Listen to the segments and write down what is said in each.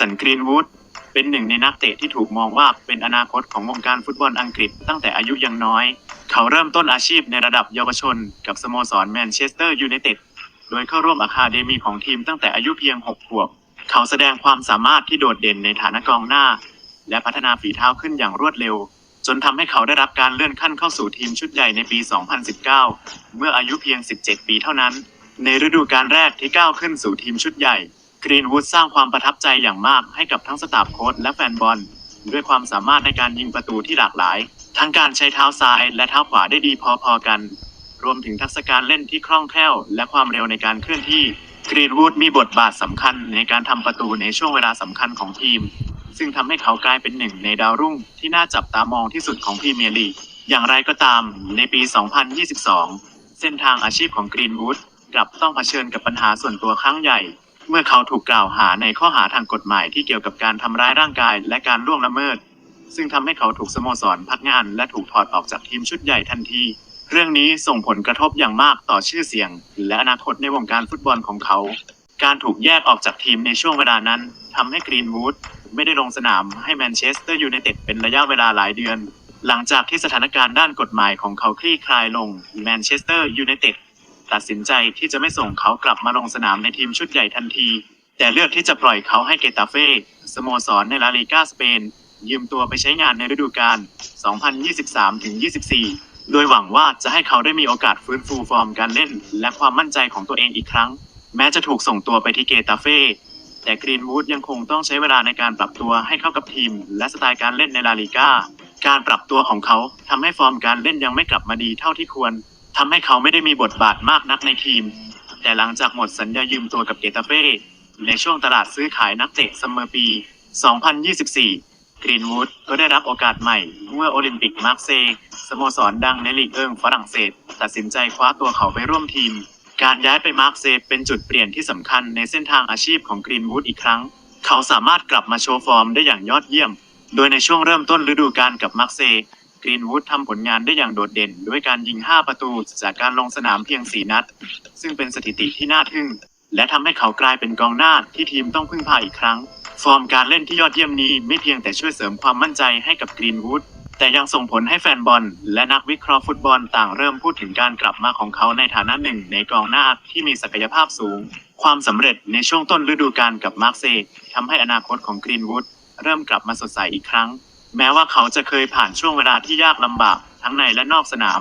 สันกรีนวูดเป็นหนึ่งในนักเตะที่ถูกมองว่าเป็นอนาคตของวงการฟุตบอลอังกฤษตั้งแต่อายุยังน้อย เขาเริ่มต้นอาชีพในระดับเยาวชน กับสโมสรแมนเชสเตอร์ยูไนเต็ดโดยเข้าร่วมอะคาเดมีของทีมตั้งแต่อายุเพียง 6 ขวบ เขาแสดงความสามารถที่โดดเด่นในฐานะกองหน้า และพัฒนาฝีเท้าขึ้นอย่างรวดเร็ว จนทำให้เขาได้รับการเลื่อนขั้นเข้าสู่ทีมชุดใหญ่ในปี 2019 เมื่ออายุเพียง 17 ปีเท่านั้น ในฤดูกาลแรกที่ก้าวขึ้นสู่ทีมชุดใหญ่ กรีนวูดสร้างความประทับใจอย่างมากให้กับทั้งสตาฟโค้ชและแฟนบอล ด้วยความสามารถในการยิงประตูที่หลากหลาย ทั้งการใช้เท้าซ้ายและเท้าขวาได้ดีพอๆกัน รวมถึงทักษะการเล่นที่คล่องแคล่ว และความเร็วในการเคลื่อนที่กรีนวูดมีบทบาทสำคัญในการทำประตูในช่วงเวลาสำคัญของทีม ซึ่งทำให้เขากลายเป็นหนึ่งในดาวรุ่งที่น่าจับตามองที่สุดของพรีเมียร์ลีกอย่างไรก็ตามในปี 2022 เส้นทางอาชีพของกรีนวูดกลับต้องเผชิญกับปัญหาส่วนตัวครั้งใหญ่ เมื่อเขาถูกกล่าวหาในข้อหาทางกฎหมายที่เกี่ยวกับการทำร้ายร่างกายและการล่วงละเมิด ซึ่งทำให้เขาถูกสโมสรพักงานและถูกถอดออกจากทีมชุดใหญ่ทันที เรื่องนี้ส่งผลกระทบอย่างมากต่อชื่อเสียง และอนาคตในวงการฟุตบอลของเขา การถูกแยกออกจากทีมในช่วงเวลานั้นทำให้กรีนวูดไม่ได้ลงสนามให้แมนเชสเตอร์ยูไนเต็ดเป็นระยะเวลาหลายเดือน หลังจากที่สถานการณ์ด้านกฎหมายของเขาคลี่คลายลงแมนเชสเตอร์ยูไนเต็ด ตัดสินใจที่จะไม่ส่งเขากลับมาลงสนามในทีมชุดใหญ่ทันที แต่เลือกที่จะปล่อยเขาให้เกตาเฟ่สโมสรในลาลีกาสเปน ยืมตัวไปใช้งานในฤดูกาล 2023-24 โดยหวังว่าจะให้เขาได้มีโอกาสฟื้นฟูฟอร์มการเล่น และความมั่นใจของตัวเองอีกครั้ง แม้จะถูกส่งตัวไปที่เกตาเฟ่แต่กรีนวูดยังคงต้องใช้เวลาในการปรับตัวให้เข้ากับทีม และสไตล์การเล่นในลาลีกาการปรับตัวของเขาทำให้ฟอร์มการเล่นยังไม่กลับมาดีเท่าที่ควร ทำให้เขาไม่ได้มีบทบาทมากนักในทีม แต่หลังจากหมดสัญญายืมตัวกับเกตาเฟ่ในช่วงตลาดซื้อขายนักเตะซัมเมอร์ปี 2024 กรีนวูดก็ได้รับโอกาสใหม่ เมื่อโอลิมปิกมาร์เซย์สโมสรดังในลีกเอิงฝรั่งเศส ตัดสินใจคว้าตัวเขาไปร่วมทีม การย้ายไปมาร์เซย์เป็นจุดเปลี่ยนที่สำคัญในเส้นทางอาชีพของกรีนวูดอีกครั้ง เขาสามารถกลับมาโชว์ฟอร์มได้อย่างยอดเยี่ยม โดยในช่วงเริ่มต้นฤดูกาลกับมาร์เซย์ กรีนวูดทำผลงานได้อย่างโดดเด่น ด้วยการยิง 5 ประตูจากการลงสนามเพียง 4 นัด ซึ่งเป็นสถิติที่น่าทึ่ง และทำให้เขากลายเป็นกองหน้าที่ทีมต้องพึ่งพาอีกครั้ง ฟอร์มการเล่นที่ยอดเยี่ยมนี้ไม่เพียงแต่ช่วยเสริมความมั่นใจให้กับกรีนวูดแต่ยังส่งผลให้แฟนบอล และนักวิเคราะห์ฟุตบอลต่างเริ่มพูดถึงการกลับมาของเขาในฐานะหนึ่ง ในกองหน้าที่มีศักยภาพสูง ความสำเร็จในช่วงต้นฤดูกาลกับมาร์เซย์ทำให้อนาคตของกรีนวูดเริ่มกลับมาสดใสอีกครั้ง แม้ว่าเขาจะเคยผ่านช่วงเวลาที่ยากลำบากทั้งในและนอกสนาม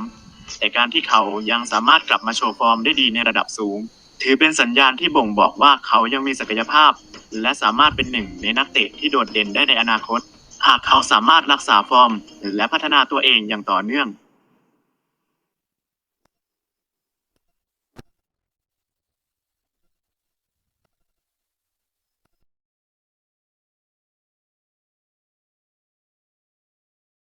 แต่การที่เขายังสามารถกลับมาโชว์ฟอร์มได้ดีในระดับสูง ถือเป็นสัญญาณที่บ่งบอกว่าเขายังมีศักยภาพ และสามารถเป็นหนึ่งในนักเตะที่โดดเด่นได้ในอนาคต หากเขาสามารถรักษาฟอร์ม และพัฒนาตัวเองอย่างต่อเนื่อง